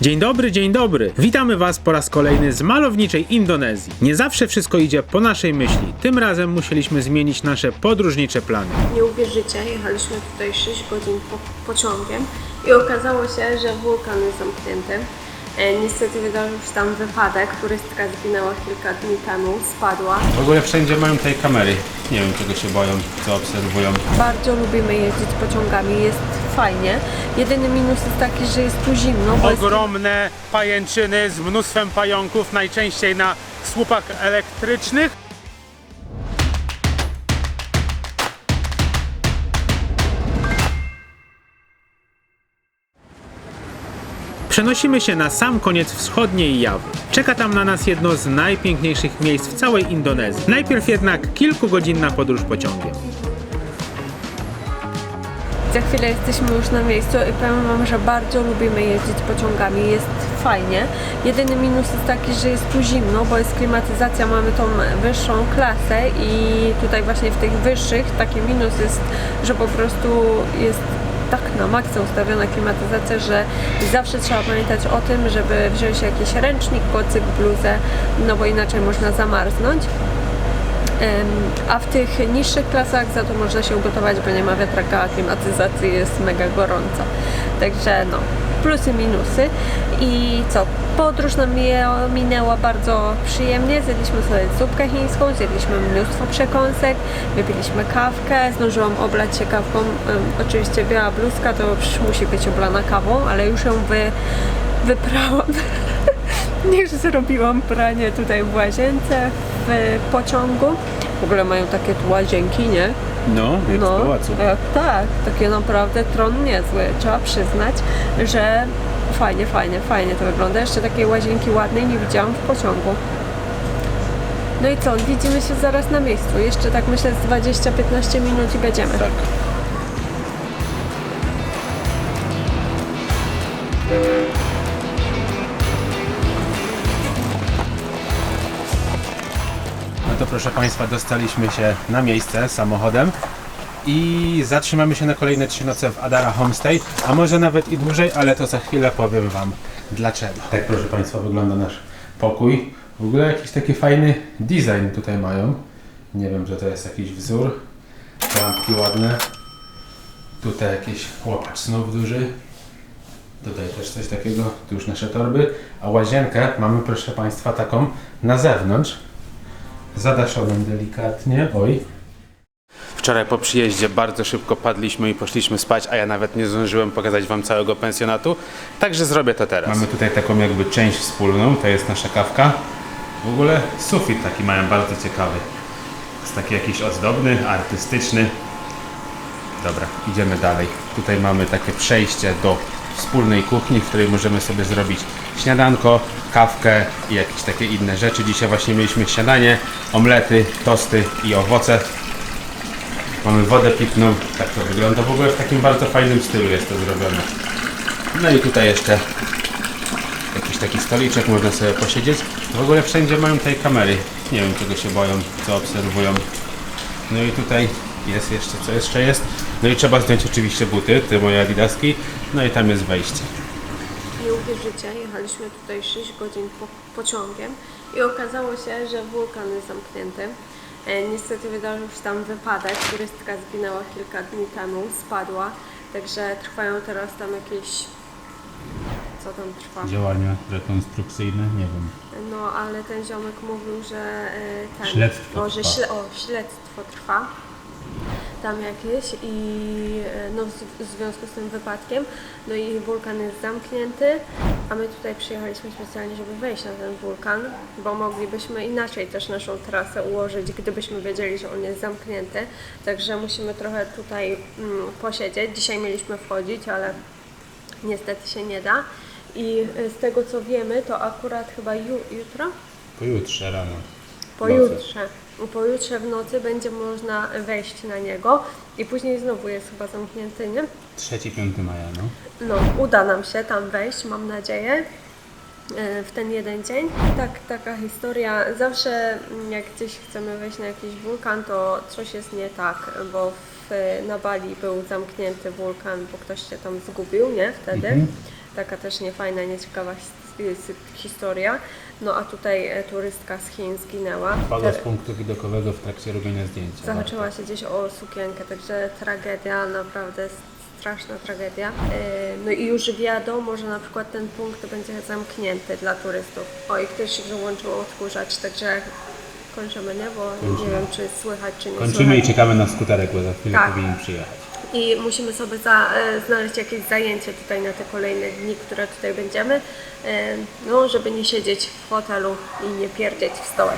Dzień dobry, dzień dobry. Witamy Was po raz kolejny z malowniczej Indonezji. Nie zawsze wszystko idzie po naszej myśli. Tym razem musieliśmy zmienić nasze podróżnicze plany. Nie uwierzycie, jechaliśmy tutaj 6 godzin po, pociągiem i okazało się, że wulkan jest zamknięty. E, niestety wydarzył się tam wypadek, turystka zginęła kilka dni temu, spadła. W ogóle wszędzie mają tej kamery. Nie wiem czego się boją, co obserwują. Bardzo lubimy jeździć pociągami, jest fajnie. Jedyny minus jest taki, że jest tu zimno, Ogromne pajęczyny z mnóstwem pająków, najczęściej na słupach elektrycznych. Przenosimy się na sam koniec wschodniej Jawy. Czeka tam na nas jedno z najpiękniejszych miejsc w całej Indonezji. Najpierw jednak kilkugodzinna podróż pociągiem. Za chwilę jesteśmy już na miejscu i powiem Wam, że bardzo lubimy jeździć pociągami, jest fajnie. Jedyny minus jest taki, że jest tu zimno, bo jest klimatyzacja, mamy tą wyższą klasę i tutaj właśnie w tych wyższych taki minus jest, że po prostu jest tak na maksa ustawiona klimatyzacja, że zawsze trzeba pamiętać o tym, żeby wziąć jakiś ręcznik, kocyk, bluzę, no bo inaczej można zamarznąć. A w tych niższych klasach za to można się ugotować, bo nie ma wiatraka, a klimatyzacji jest mega gorąco. Także no, plusy, minusy. I co? Podróż nam minęła bardzo przyjemnie. Zjedliśmy sobie zupkę chińską, zjedliśmy mnóstwo przekąsek, wypiliśmy kawkę, zdążyłam oblać się kawką. Oczywiście biała bluzka to musi być oblana kawą, ale już ją wy, wyprałam. Niech zrobiłam pranie tutaj w łazience, w pociągu. W ogóle mają takie tu łazienki, nie? No, jak No, w pałacu. e, tak, takie naprawdę tron niezły. Trzeba przyznać, że fajnie, fajnie, fajnie to wygląda. Jeszcze takiej łazienki ładnej nie widziałam w pociągu. No i co, widzimy się zaraz na miejscu. Jeszcze tak myślę z 20-15 minut i będziemy. Tak. Proszę Państwa, dostaliśmy się na miejsce samochodem i zatrzymamy się na kolejne trzy noce w Adara Homestay, a może nawet i dłużej, ale to za chwilę powiem Wam dlaczego. Tak proszę Państwa wygląda nasz pokój. W ogóle jakiś taki fajny design tutaj mają. Nie wiem, że to jest jakiś wzór. Lampki ładne. Tutaj jakiś łopacz snów duży. Tutaj też coś takiego, tu już nasze torby. A łazienkę mamy, proszę Państwa, taką na zewnątrz. Zadaszoną delikatnie. Oj. Wczoraj po przyjeździe bardzo szybko padliśmy i poszliśmy spać, a ja nawet nie zdążyłem pokazać Wam całego pensjonatu. Także zrobię to teraz. Mamy tutaj taką jakby część wspólną, to jest nasza kawka. W ogóle sufit taki mają bardzo ciekawy. Jest taki jakiś ozdobny, artystyczny. Dobra, idziemy dalej. Tutaj mamy takie przejście do wspólnej kuchni, w której możemy sobie zrobić śniadanko, kawkę i jakieś takie inne rzeczy. Dzisiaj właśnie mieliśmy śniadanie, omlety, tosty i owoce. Mamy wodę pitną, tak to wygląda. W ogóle w takim bardzo fajnym stylu jest to zrobione. No i tutaj jeszcze jakiś taki stoliczek, można sobie posiedzieć. W ogóle wszędzie mają tej kamery. Nie wiem czego się boją, co obserwują. No i tutaj jest jeszcze, co jeszcze jest? No i trzeba zdjąć oczywiście buty, te moje adidaski. No i tam jest wejście. Nie uwierzycie, jechaliśmy tutaj 6 godzin po, pociągiem i okazało się, że wulkan jest zamknięty. E, niestety wydarzył się tam wypadek, turystka zginęła kilka dni temu, spadła, także trwają teraz tam jakieś... Co tam trwa? Działania rekonstrukcyjne, nie wiem. No, ale ten ziomek mówił, że e, ten, Śledztwo o, że trwa. śle, o, śledztwo trwa tam jakieś i e, no, w, związku z tym wypadkiem, no i wulkan jest zamknięty, a my tutaj przyjechaliśmy specjalnie, żeby wejść na ten wulkan, bo moglibyśmy inaczej też naszą trasę ułożyć, gdybyśmy wiedzieli, że on jest zamknięty, także musimy trochę tutaj mm, posiedzieć. Dzisiaj mieliśmy wchodzić, ale niestety się nie da. I e, z tego co wiemy, to akurat chyba ju, jutro, Pojutrze rano. Pojutrze, pojutrze w nocy będzie można wejść na niego i później znowu jest chyba zamknięty, nie? 3-5 maja, no. No, uda nam się tam wejść, mam nadzieję, e, w ten jeden dzień. Tak, taka historia. Zawsze mm, jak gdzieś chcemy wejść na jakiś wulkan, to coś jest nie tak, bo w, na Bali był zamknięty wulkan, bo ktoś się tam zgubił, nie? Wtedy. Taka też niefajna, nieciekawa his- his- historia. No a tutaj e, turystka z Chin zginęła. Padła z punktu widokowego w trakcie robienia zdjęcia. Zahaczyła się gdzieś o sukienkę, także tragedia, naprawdę straszna tragedia. E, No i już wiadomo, że na przykład ten punkt będzie zamknięty dla turystów. O i ktoś się wyłączył odkurzacz, także kończymy, nie? Bo nie wiem, czy słychać, czy nie Kończymy i słychać. czekamy na skuterek, bo za chwilę Tak. powinien przyjechać. I musimy sobie za, e, znaleźć jakieś zajęcie tutaj na te kolejne dni, które tutaj będziemy, e, no żeby nie siedzieć w hotelu i nie pierdzieć w stołek.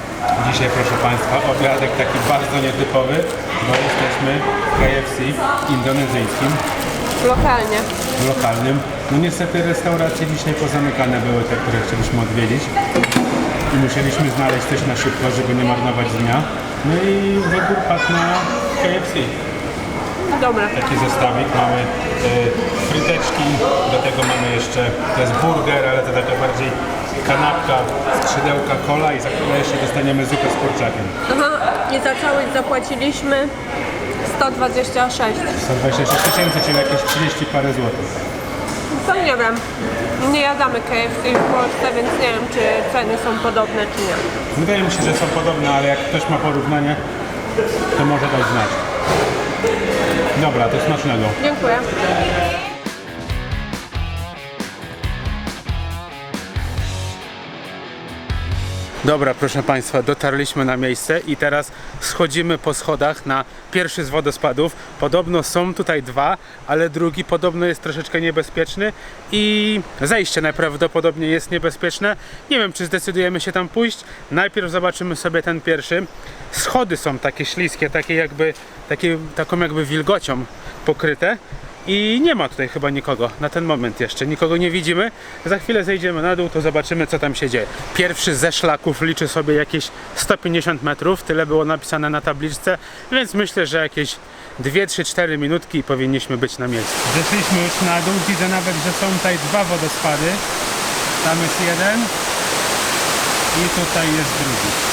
Dzisiaj, proszę Państwa, obiadek taki bardzo nietypowy, bo jesteśmy w KFC indonezyjskim, Lokalnie. lokalnym. No niestety restauracje dzisiaj pozamykane były te, które chcieliśmy odwiedzić. I musieliśmy znaleźć coś na szybko, żeby nie marnować dnia. No i wybór padł na KFC. Dobra. Taki zestawik. Mamy y, fryteczki, do tego mamy jeszcze, to jest burger, ale to taka bardziej kanapka, skrzydełka, kola i za chwilę jeszcze dostaniemy zupę z kurczakiem. Aha, i za całość zapłaciliśmy 126. 126 tysięcy, czyli jakieś 30 parę złotych. To nie wiem. Nie jadamy KFC w Polsce, więc nie wiem, czy ceny są podobne, czy nie. Wydaje mi się, że są podobne, ale jak ktoś ma porównanie, to może dać znać. Dobra, to smacznego. Dziękuję. Dobra, proszę Państwa, dotarliśmy na miejsce i teraz schodzimy po schodach na pierwszy z wodospadów. Podobno są tutaj dwa, ale drugi podobno jest troszeczkę niebezpieczny i zejście najprawdopodobniej jest niebezpieczne. Nie wiem, czy zdecydujemy się tam pójść. Najpierw zobaczymy sobie ten pierwszy. Schody są takie śliskie, takie jakby, takie, taką jakby wilgocią pokryte. I nie ma tutaj chyba nikogo na ten moment jeszcze. Nikogo nie widzimy. Za chwilę zejdziemy na dół, to zobaczymy, co tam się dzieje. Pierwszy ze szlaków liczy sobie jakieś 150 metrów. Tyle było napisane na tabliczce, więc myślę, że jakieś 2, 3, 4 minutki powinniśmy być na miejscu. Zeszliśmy już na dół. Widzę nawet, że są tutaj dwa wodospady. Tam jest jeden i tutaj jest drugi.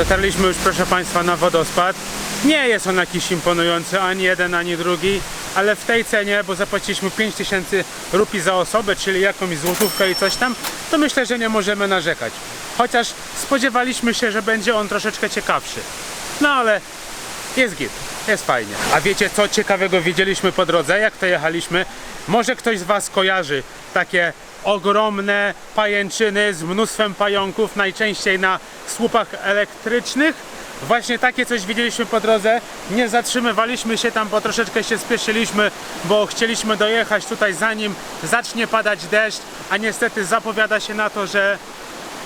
Dotarliśmy już, proszę Państwa, na wodospad. Nie jest on jakiś imponujący, ani jeden, ani drugi, ale w tej cenie, bo zapłaciliśmy 5000 rupii za osobę, czyli jakąś złotówkę i coś tam, to myślę, że nie możemy narzekać. Chociaż spodziewaliśmy się, że będzie on troszeczkę ciekawszy. No ale jest git, jest fajnie. A wiecie co ciekawego widzieliśmy po drodze, jak to jechaliśmy? Może ktoś z Was kojarzy takie ogromne pajęczyny z mnóstwem pająków, najczęściej na słupach elektrycznych. Właśnie takie coś widzieliśmy po drodze. Nie zatrzymywaliśmy się tam, bo troszeczkę się spieszyliśmy, bo chcieliśmy dojechać tutaj zanim zacznie padać deszcz, a niestety zapowiada się na to, że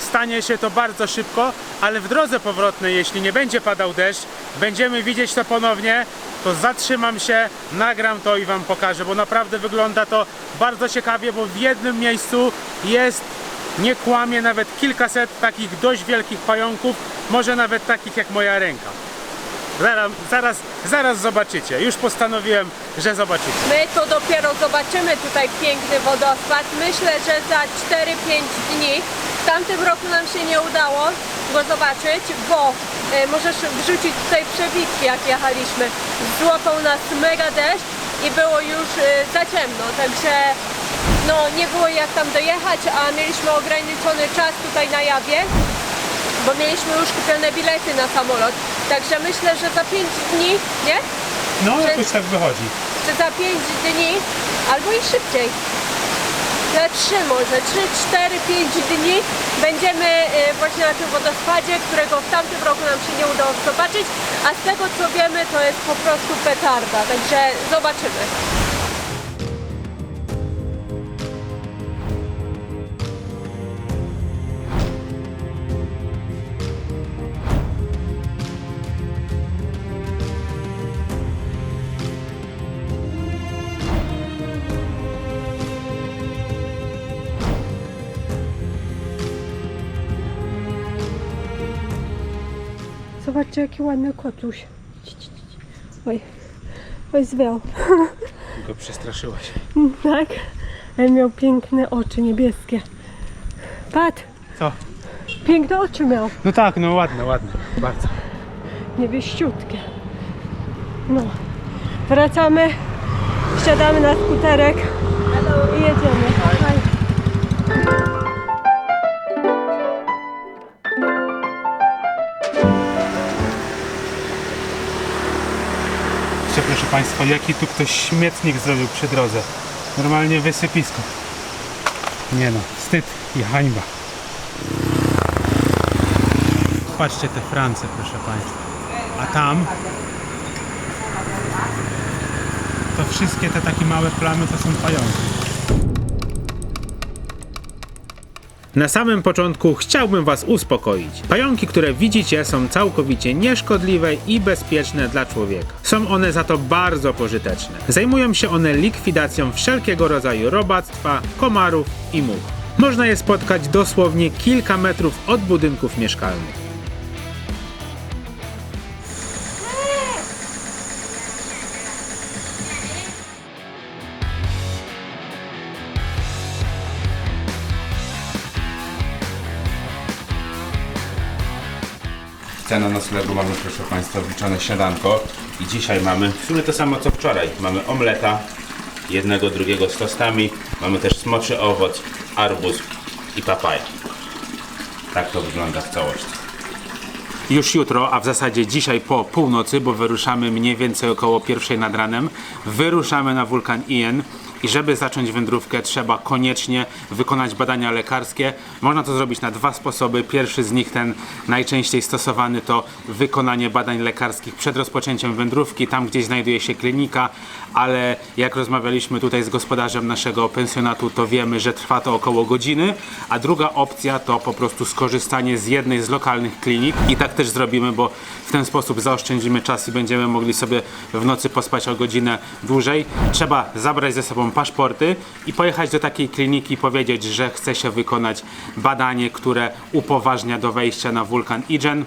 stanie się to bardzo szybko, ale w drodze powrotnej, jeśli nie będzie padał deszcz, będziemy widzieć to ponownie, to zatrzymam się, nagram to i Wam pokażę, bo naprawdę wygląda to bardzo ciekawie, bo w jednym miejscu jest, nie kłamie, nawet kilkaset takich dość wielkich pająków, może nawet takich jak moja ręka. Zaraz, zaraz, zaraz zobaczycie, już postanowiłem, że zobaczycie. My to dopiero zobaczymy tutaj piękny wodospad. Myślę, że za 4-5 dni. W tamtym roku nam się nie udało go zobaczyć, bo e, możesz wrzucić tutaj przebitki jak jechaliśmy. Złapał nas mega deszcz i było już e, za ciemno, także no nie było jak tam dojechać, a mieliśmy ograniczony czas tutaj na Jawie bo mieliśmy już kupione bilety na samolot. Także myślę, że za 5 dni, nie? No, Że- jakoś tak wychodzi. że za 5 dni, albo i szybciej. Za 3 może, 3, 4, 5 dni będziemy e, właśnie na tym wodospadzie, którego w tamtym roku nam się nie udało zobaczyć, a z tego co wiemy to jest po prostu petarda, także zobaczymy. Zobaczcie jaki ładny kotuś. Oj, oj zwiał. Go przestraszyłaś. Tak? Ale miał piękne oczy niebieskie. Pat, Co? piękne oczy miał. No tak, no ładne, ładne. Bardzo. Niebieściutkie. No. Wracamy, wsiadamy na skuterek i jedziemy. Państwa, jaki tu ktoś śmietnik zrobił przy drodze. Normalnie wysypisko. Nie no, wstyd i hańba. Patrzcie te France, proszę Państwa. A tam to wszystkie te takie małe plamy to są pająki. Na samym początku chciałbym Was uspokoić. Pająki, które widzicie, są całkowicie nieszkodliwe i bezpieczne dla człowieka. Są one za to bardzo pożyteczne. Zajmują się one likwidacją wszelkiego rodzaju robactwa, komarów i much. Można je spotkać dosłownie kilka metrów od budynków mieszkalnych. Cena noclegu mamy, proszę Państwa, wliczone śniadanko. I dzisiaj mamy w sumie to samo co wczoraj. Mamy omleta, jednego, drugiego z tostami. Mamy też smoczy owoc, arbuz i papaja. Tak to wygląda w całości. Już jutro, a w zasadzie dzisiaj po północy, bo wyruszamy mniej więcej około pierwszej nad ranem, wyruszamy na wulkan Ien i żeby zacząć wędrówkę trzeba koniecznie wykonać badania lekarskie. Można to zrobić na dwa sposoby. Pierwszy z nich, ten najczęściej stosowany, to wykonanie badań lekarskich przed rozpoczęciem wędrówki, tam gdzie znajduje się klinika, ale jak rozmawialiśmy tutaj z gospodarzem naszego pensjonatu, to wiemy, że trwa to około godziny, a druga opcja to po prostu skorzystanie z jednej z lokalnych klinik i tak też zrobimy, bo w ten sposób zaoszczędzimy czas i będziemy mogli sobie w nocy pospać o godzinę dłużej. Trzeba zabrać ze sobą paszporty i pojechać do takiej kliniki i powiedzieć, że chce się wykonać badanie, które upoważnia do wejścia na wulkan Ijen.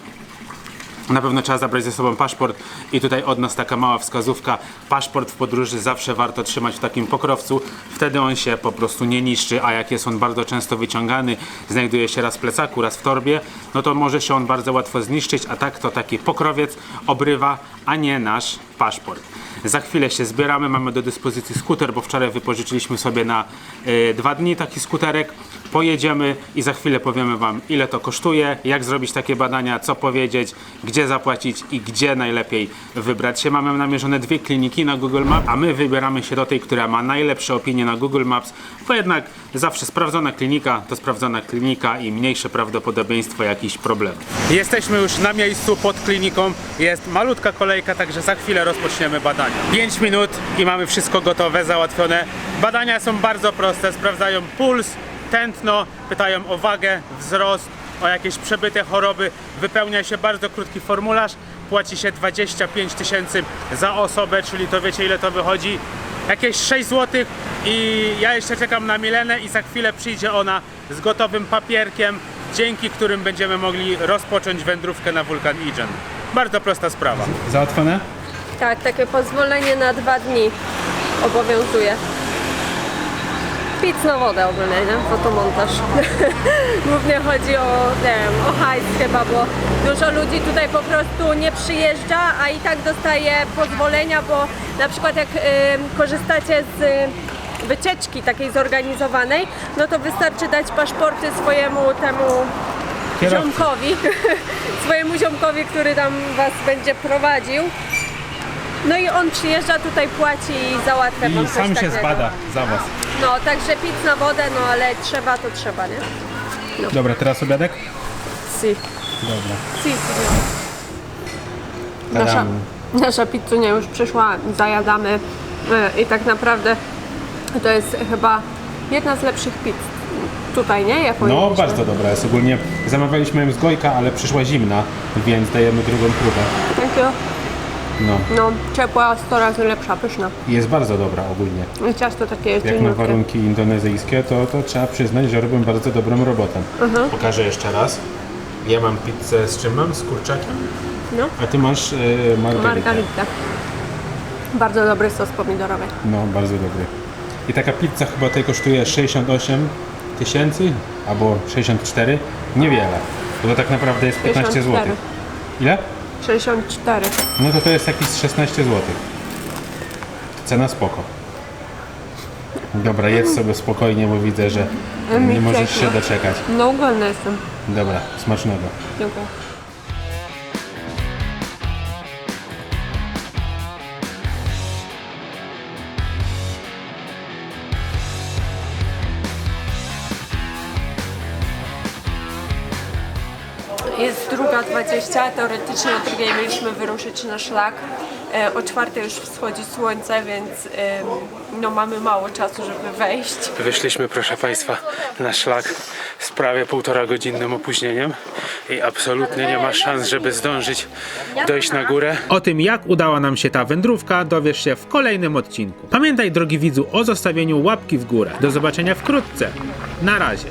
Na pewno trzeba zabrać ze sobą paszport i tutaj od nas taka mała wskazówka. Paszport w podróży zawsze warto trzymać w takim pokrowcu, wtedy on się po prostu nie niszczy, a jak jest on bardzo często wyciągany, znajduje się raz w plecaku, raz w torbie, no to może się on bardzo łatwo zniszczyć, a tak to taki pokrowiec obrywa, a nie nasz paszport. Za chwilę się zbieramy, mamy do dyspozycji skuter, bo wczoraj wypożyczyliśmy sobie na y, dwa dni taki skuterek. Pojedziemy i za chwilę powiemy Wam, ile to kosztuje, jak zrobić takie badania, co powiedzieć, gdzie zapłacić i gdzie najlepiej wybrać się. Mamy namierzone dwie kliniki na Google Maps, a my wybieramy się do tej, która ma najlepsze opinie na Google Maps, bo jednak zawsze sprawdzona klinika to sprawdzona klinika i mniejsze prawdopodobieństwo jakichś problemów. Jesteśmy już na miejscu pod kliniką, jest malutka kolejka, także za chwilę rozpoczniemy badania. 5 minut i mamy wszystko gotowe, załatwione. Badania są bardzo proste, sprawdzają puls, tętno, pytają o wagę, wzrost, o jakieś przebyte choroby. Wypełnia się bardzo krótki formularz, płaci się 25 tysięcy za osobę, czyli to wiecie ile to wychodzi? Jakieś 6 zł i ja jeszcze czekam na Milenę i za chwilę przyjdzie ona z gotowym papierkiem, dzięki którym będziemy mogli rozpocząć wędrówkę na wulkan Ijen. Bardzo prosta sprawa. Załatwione? Tak, takie pozwolenie na dwa dni obowiązuje. Pic na wodę ogólnie, nie? Fotomontaż. Głównie chodzi o, nie wiem, o hajs chyba, bo dużo ludzi tutaj po prostu nie przyjeżdża, a i tak dostaje pozwolenia, bo na przykład jak y, korzystacie z y, wycieczki takiej zorganizowanej, no to wystarczy dać paszporty swojemu temu Kierowcy. ziomkowi, swojemu ziomkowi, który tam was będzie prowadził. No i on przyjeżdża tutaj, płaci i załatwia wam I coś sam się takiego. zbada za Was. No, także pic na wodę, no ale trzeba to trzeba, nie? Dobra, teraz obiadek? Si. Dobra. Si, si. Nasza, Badamy. nasza pizzunia już przyszła, zajadamy e, i tak naprawdę to jest chyba jedna z lepszych pizz tutaj, nie? Jaką No, jedliśmy. bardzo dobra jest. Ogólnie zamawialiśmy ją z Gojka, ale przyszła zimna, więc dajemy drugą próbę. Thank you. No, No, ciepła, 100 razy lepsza, pyszna. jest bardzo dobra ogólnie. I ciasto takie jest Jak na warunki indonezyjskie, to, to trzeba przyznać, że robią bardzo dobrą robotę. Mhm. Pokażę jeszcze raz. Ja mam pizzę z czym mam? Z kurczakiem. No, A ty masz yy, margaritę. margaritę. Bardzo dobry sos pomidorowy. No, bardzo dobry. I taka pizza chyba tutaj kosztuje 68 tysięcy albo 64. Niewiele. Bo to tak naprawdę jest 15 zł. 64. Ile? 64. No to to jest jakieś 16 zł. Cena spoko. Dobra, jedz sobie spokojnie, bo widzę, że nie możesz się doczekać. No głodna jestem. Dobra, smacznego. Dziękuję. Jest druga 20, teoretycznie o drugiej mieliśmy wyruszyć na szlak. E, O czwartej już wschodzi słońce, więc em, no, mamy mało czasu, żeby wejść. Wyszliśmy, proszę Państwa, na szlak z prawie półtora godzinnym opóźnieniem i absolutnie nie ma szans, żeby zdążyć dojść na górę. O tym, jak udała nam się ta wędrówka, dowiesz się w kolejnym odcinku. Pamiętaj, drogi widzu, o zostawieniu łapki w górę. Do zobaczenia wkrótce. Na razie.